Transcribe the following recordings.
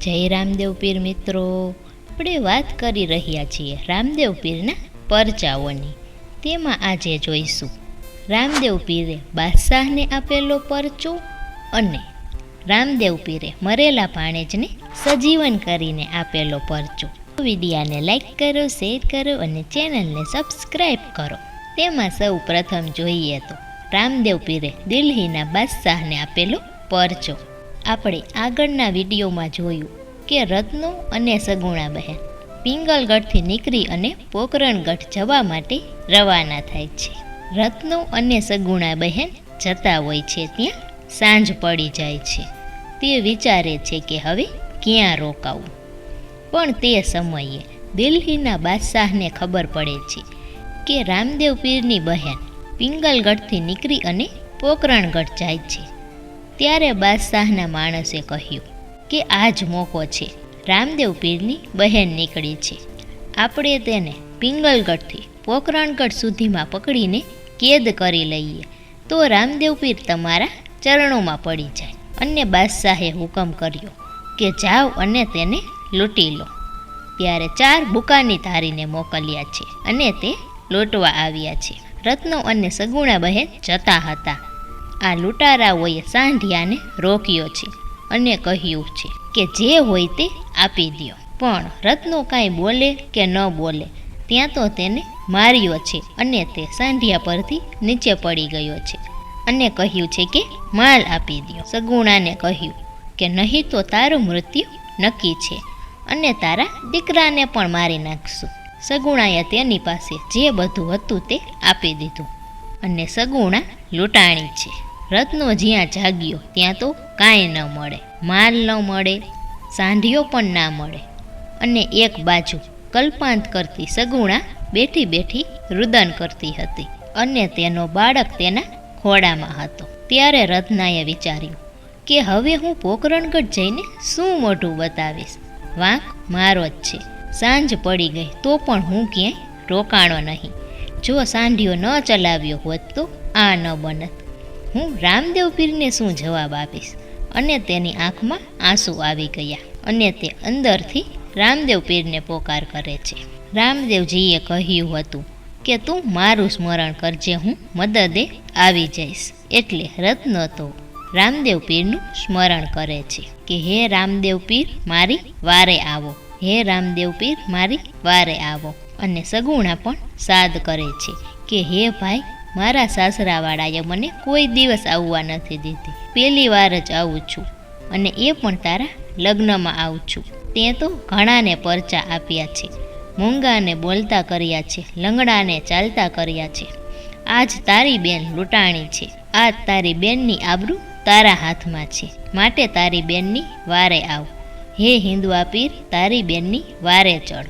જય રામદેવ પીર મિત્રો. આપણે વાત કરી રહ્યા છીએ રામદેવ પીરના પરચાઓની. તેમાં આજે જોઈશું. રામદેવ પીરે બાદશાહને આપેલો પરચો અને રામદેવ પીરે મરેલા ભાણેજને સજીવન કરીને આપેલો પરચો. વિડિયાને લાઈક કરો, શેર કરો અને ચેનલને સબસ્ક્રાઈબ કરો. તેમાં સૌ પ્રથમ જોઈએ તો રામદેવ પીરે દિલ્હીના બાદશાહને આપેલો પરચો. આપણે આગળના વિડીયોમાં જોયું કે રત્નો અને સગુણા બહેન પિંગલગઢથી નીકળી અને પોકરણગઢ જવા માટે રવાના થાય છે. રત્નો અને સગુણા બહેન જતા હોય છે ત્યાં સાંજ પડી જાય છે. તે વિચારે છે કે હવે ક્યાં રોકાવું. પણ તે સમયે દિલ્હીના બાદશાહને ખબર પડે છે કે રામદેવ પીરની બહેન પિંગલગઢથી નીકળી અને પોકરણગઢ જાય છે. ત્યારે બાદશાહના માણસે કહ્યું કે આ જ મોકો છે. રામદેવ પીરની બહેન નીકળી છે. આપણે તેને પિંગલગઢથી પોકરણગઢ સુધીમાં પકડીને કેદ કરી લઈએ. તો રામદેવ પીર તમારા ચરણોમાં પડી જાય. અને બાદશાહે હુકમ કર્યો કે જાઓ અને તેને લૂંટી લો. ત્યારે ચાર બુકાની ધારીને મોકલ્યા છે અને તે લૂંટવા આવ્યા છે. રત્નો અને સગુણા બહેન જતા હતા. આ લૂંટારાઓએ સાંઢિયાને રોક્યો છે અને કહ્યું છે કે જે હોય તે આપી દ્યો. પણ રત્નો કાંઈ બોલે કે ન બોલે, ત્યાં તો તેને માર્યો છે અને તે સાંઢિયા પરથી નીચે પડી ગયો છે અને કહ્યું છે કે માલ આપી દ્યો. સગુણાને કહ્યું કે નહીં તો તારું મૃત્યુ નક્કી છે અને તારા દીકરાને પણ મારી નાખશું. સગુણાએ તેની પાસે જે બધું હતું તે આપી દીધું અને સગુણા લૂંટાણી છે. રત્નો જ્યાં જાગ્યો ત્યાં તો કાંઈ ન મળે, માલ ન મળે, સાંઢીઓ પણ ના મળે. અને એક બાજુ કલ્પાંત કરતી સગુણા બેઠી બેઠી રુદન કરતી હતી અને તેનો બાળક તેના ખોડામાં હતો. ત્યારે રત્નાએ વિચાર્યું કે હવે હું પોકરણગઢ જઈને શું મોઢું બતાવીશ? વાંક મારો જ છે. સાંજ પડી ગઈ તો પણ હું ક્યાંય રોકાણો નહીં. જો સાંઢિયો ન ચલાવ્યો હોત તો આ ન બનત. હું રામદેવ પીરને શું જવાબ આપીશ? અને તેની આંખમાં આંસુ આવી ગયા અને તે અંદરથી રામદેવ પીરને પોકાર કરે છે. રામદેવજીએ કહ્યું હતું કે, તું મારું સ્મરણ કરજે, હું મદદે આવી જઈશ. એટલે રત્ન તો રામદેવ પીરનું સ્મરણ કરે છે કે, હે રામદેવ પીર, મારી વારે આવો. હે રામદેવ પીર, મારી વારે આવો. અને સગુણા પણ સાદ કરે છે કે, હે ભાઈ મારા સાસરાવાળાએ મને કોઈ દિવસ આવવા નથી દીધી. પહેલી વાર જ આવું છું અને એ પણ તારા લગ્નમાં આવું છું. તે તો ઘણાને પરચા આપ્યા છે, મૂંગાને બોલતા કર્યા છે, લંગડાને ચાલતા કર્યા છે. આજ તારી બેન લૂંટાણી છે. આજ તારી બેનની આબરૂ તારા હાથમાં છે. માટે તારી બેનની વારે આવ. હે હિન્દુ પીર, તારી બેનની વારે ચડ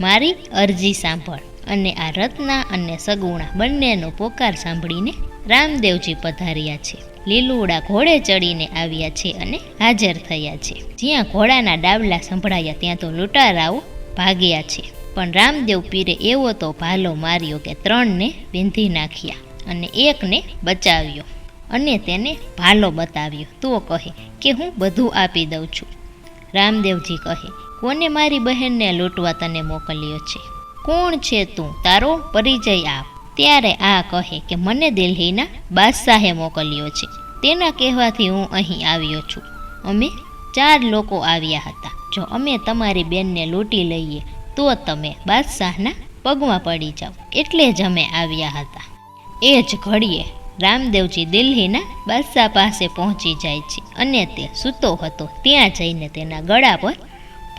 મારી અરજી સાંભળ. અને આ રત્ના અને સગુણા બંનેનો પોકાર સાંભળીને રામદેવજી પધાર્યા છે. લીલુડા ઘોડે ચડીને આવ્યા છે અને હાજર થયા છે. જ્યાં ઘોડાના ડાબલા સંભળાયા ત્યાં તો લૂંટારાઓ ભાગ્યા છે. પણ રામદેવ પીરે એવો તો ભાલો માર્યો કે ત્રણને વીંધી નાખ્યા અને એકને બચાવ્યો અને તેને ભાલો બતાવ્યો. તો કહે કે હું બધું આપી દઉં છું. રામદેવજી કહે, કોને મારી બહેનને લૂંટવા તને મોકલ્યો છે? કોણ છે તું? તારો પરિચય આપ. ત્યારે આ કહે કે મને દિલ્હીના બાદશાહે મોકલ્યો છે. તેના કહેવાથી હું અહીં આવ્યો છું. અમે ચાર લોકો આવ્યા હતા. જો અમે તમારી બેનને લૂંટી લઈએ, તો તમે બાદશાહના પગમાં પડી જાઓ. એટલે જ અમે આવ્યા હતા. એ જ ઘડીએ રામદેવજી દિલ્હીના બાદશાહ પાસે પહોંચી જાય છે અને તે સૂતો હતો. ત્યાં જઈને તેના ગળા પર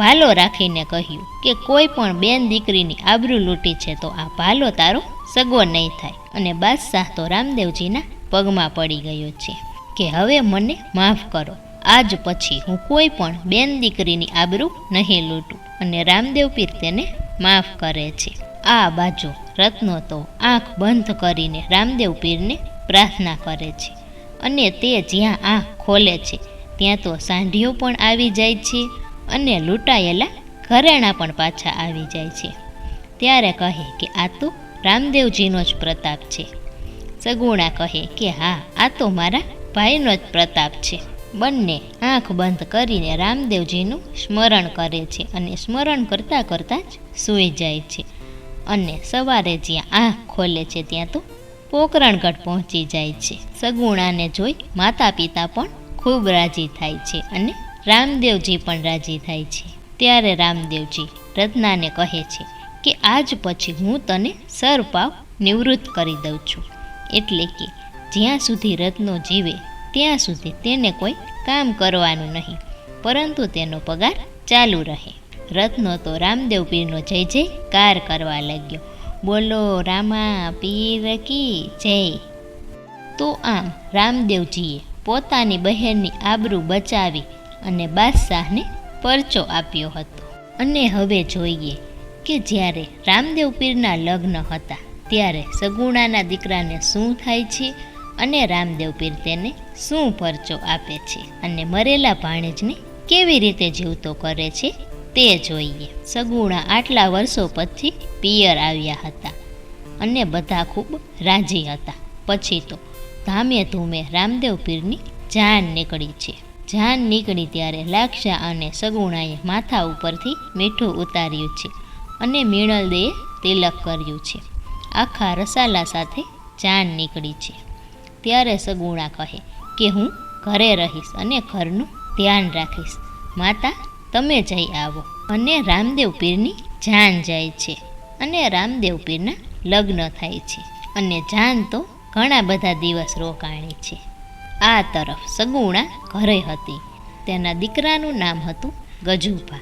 ભાલો રાખીને કહ્યું કે કોઈ પણ બેન દીકરીની આબરૂ લૂંટી છે તો આ ભાલો તારો સગવો નહીં થાય. અને બાદશાહ તો રામદેવજીના પગમાં પડી ગયો છે કે હવે મને માફ કરો. આજ પછી હું કોઈ પણ બેન દીકરીની આબરૂ નહીં લૂંટું અને રામદેવ પીર તેને માફ કરે છે. આ બાજુ રત્નો તો આંખ બંધ કરીને રામદેવ પીરને પ્રાર્થના કરે છે. અને તે જ્યાં આંખ ખોલે છે, ત્યાં તો સાંઢીઓ પણ આવી જાય છે. અને લૂંટાયેલા ઘરેણાં પણ પાછા આવી જાય છે. ત્યારે કહે કે, આ તો રામદેવજીનો જ પ્રતાપ છે. સગુણા કહે કે, હા, આ તો મારા ભાઈનો જ પ્રતાપ છે. બંને આંખ બંધ કરીને રામદેવજીનું સ્મરણ કરે છે અને સ્મરણ કરતાં કરતાં જ સૂઈ જાય છે. અને સવારે જ્યાં આંખ ખોલે છે ત્યાં તો પોકરણગઢ પહોંચી જાય છે. સગુણાને જોઈ માતા પિતા પણ ખૂબ રાજી થાય છે અને રામદેવજી પણ રાજી થાય છે. ત્યારે રામદેવજી રત્નાને કહે છે કે આજ પછી હું તને સરપાવ નિવૃત્ત કરી દઉં છું. એટલે કે જ્યાં સુધી રત્નો જીવે, ત્યાં સુધી તેને કોઈ કામ કરવાનું નહીં, પરંતુ તેનો પગાર ચાલુ રહે. રત્નો તો રામદેવ પીરનો જય જય કાર કરવા લાગ્યો. બોલો, રામા પીર કી જય? તો આમ રામદેવજીએ પોતાની બહેનની આબરૂ બચાવી અને બાદશાહને પરચો આપ્યો હતો. અને હવે જોઈએ કે જ્યારે રામદેવ પીરના લગ્ન હતા, ત્યારે સગુણાના દીકરાને શું થાય છે અને રામદેવ પીર તેને શું પરચો આપે છે અને મરેલા ભાણેજને કેવી રીતે જીવતો કરે છે તે જોઈએ. સગુણા આટલા વર્ષો પછી પિયર આવ્યા હતા અને બધા ખૂબ રાજી હતા. પછી તો ધામે ધૂમે રામદેવ પીરની જાન નીકળી છે. જાન નીકળી ત્યારે લાક્ષા અને સગુણાએ માથા ઉપરથી મીઠું ઉતાર્યું છે અને મીણલદેએ તિલક કર્યું છે. આખા રસાલા સાથે જાન નીકળી છે. ત્યારે સગુણા કહે કે હું ઘરે રહીશ અને ઘરનું ધ્યાન રાખીશ. માતા, તમે જઈ આવો. અને રામદેવ પીરની જાન જાય છે અને રામદેવ પીરના લગ્ન થાય છે. અને જાન તો ઘણા બધા દિવસ રોકાણી છે. આ તરફ સગુણા ઘરે હતી. તેના દીકરાનું નામ હતું ગજુભા.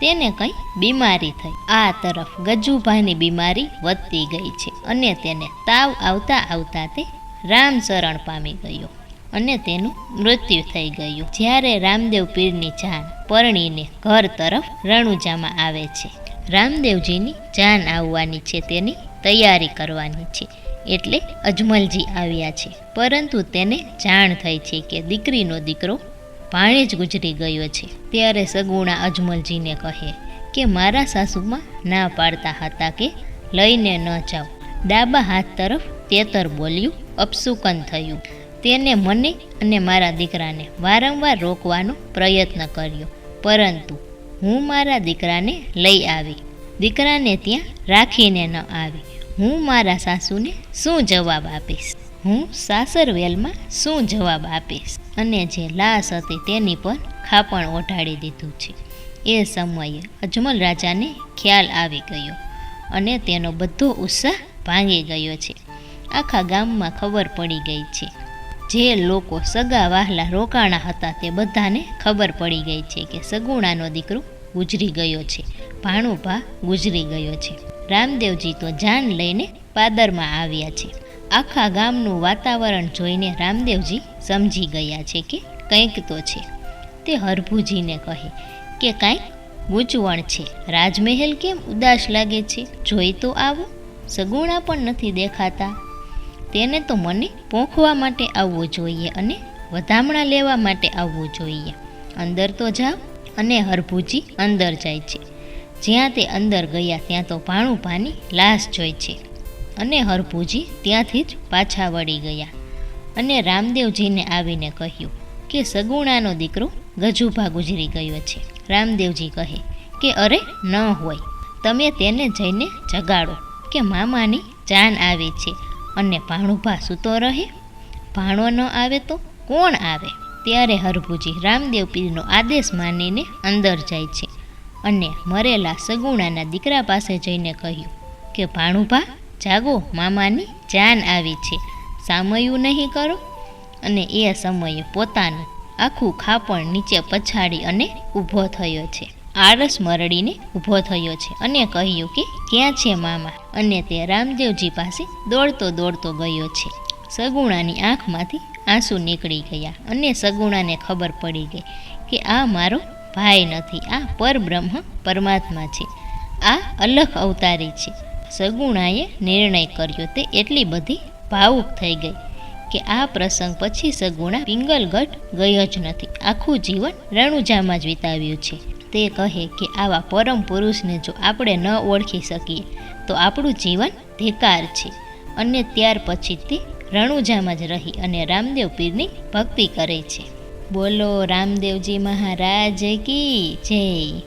તેને કંઈ બીમારી થઈ. આ તરફ ગજુભાની બીમારી વધતી ગઈ છે અને તેને તાવ આવતા આવતા તે રામ શરણ પામી ગયો અને તેનું મૃત્યુ થઈ ગયું. જ્યારે રામદેવ પીરની જાન પરણીને ઘર તરફ રણુજામાં આવે છે. રામદેવજીની જાન આવવાની છે તેની તૈયારી કરવાની છે. એટલે અજમલજી આવ્યા છે. પરંતુ તેને જાણ થઈ છે કે દીકરીનો દીકરો ભાણે જ ગુજરી ગયો છે. ત્યારે સગુણા અજમલજીને કહે કે મારા સાસુમાં ના પાડતા હતા કે લઈને ન જાઓ. ડાબા હાથ તરફ તેતર બોલ્યું અપસુકન થયું. તેને મને અને મારા દીકરાને વારંવાર રોકવાનો પ્રયત્ન કર્યો. પરંતુ હું મારા દીકરાને લઈ આવી. દીકરાને ત્યાં રાખીને ન આવી. હું મારા સાસુને શું જવાબ આપીશ? હું સાસરવેલમાં શું જવાબ આપીશ? અને જે લાશ હતી તેની પર ખાપણ ઓઢાડી દીધું છે. એ સમયે અજમલ રાજાને ખ્યાલ આવી ગયો અને તેનો બધો ઉત્સાહ ભાંગી ગયો છે. આખા ગામમાં ખબર પડી ગઈ છે. જે લોકો સગા વહાલા રોકાણા હતા તે બધાને ખબર પડી ગઈ છે કે સગુણાનો દીકરો ગુજરી ગયો છે. ભાણુભા ગુજરી ગયો છે. રામદેવજી તો જાન લઈને પાદરમાં આવ્યા છે. આખા ગામનું વાતાવરણ જોઈને રામદેવજી સમજી ગયા છે કે કંઈક તો છે. તે હરભુજીને કહે, કે કાંઈક ગૂંચવણ છે? રાજમહેલ કેમ ઉદાસ લાગે છે? જોઈ તો આવો. સગુણા પણ નથી દેખાતા. તેને તો મને પોંખવા માટે આવવું જોઈએ અને વધામણા લેવા માટે આવવું જોઈએ. અંદર તો જાઓ અને હરભુજી અંદર જાય છે. જ્યાં તે અંદર ગયા ત્યાં તો ભાણુભાની લાશ જોઈ છે. અને હરભુજી ત્યાંથી જ પાછા વળી ગયા. અને રામદેવજીને આવીને કહ્યું કે સગુણાનો દીકરો ગજુભા ગુજરી ગયો છે. રામદેવજી કહે કે અરે, ન હોય. તમે તેને જઈને જગાડો કે મામાની જાન આવી છે અને ભાણુભા સૂતો રહે. ભાણો ન આવે તો કોણ આવે? ત્યારે હરભુજી રામદેવ પીરનો આદેશ માનીને અંદર જાય છે. અને મરેલા સગુણાના દીકરા પાસે જઈને કહ્યું કે, ભાણુભા, જાગો, મામાની જાન આવી છે. સામયું નહીં કરો. અને એ સમયે પોતાનું આખું ખાપણ નીચે પછાડી અને ઊભો થયો છે. આળસ મરડીને ઊભો થયો છે અને કહ્યું કે, ક્યાં છે મામા? અને તે રામદેવજી પાસે દોડતો દોડતો ગયો છે. સગુણાની આંખમાંથી આંસુ નીકળી ગયા અને સગુણાને ખબર પડી ગઈ કે, આ મારો ભાઈ નથી. આ પરબ્રહ્મ પરમાત્મા છે. આ અલખ અવતારી છે. સગુણાએ નિર્ણય કર્યો તે એટલી બધી ભાવુક થઈ ગઈ કે આ પ્રસંગ પછી સગુણા પિંગલગઢ ગયો જ નથી. આખું જીવન રણુજામાં જ વિતાવ્યું છે. તે કહે કે આવા પરમ પુરુષને જો આપણે ન ઓળખી શકીએ, તો આપણું જીવન ધેકાર છે. અને ત્યાર પછી તે રણુજામાં જ રહી અને રામદેવ પીરની ભક્તિ કરે છે. બોલો રામદેવજી મહારાજ કી જય.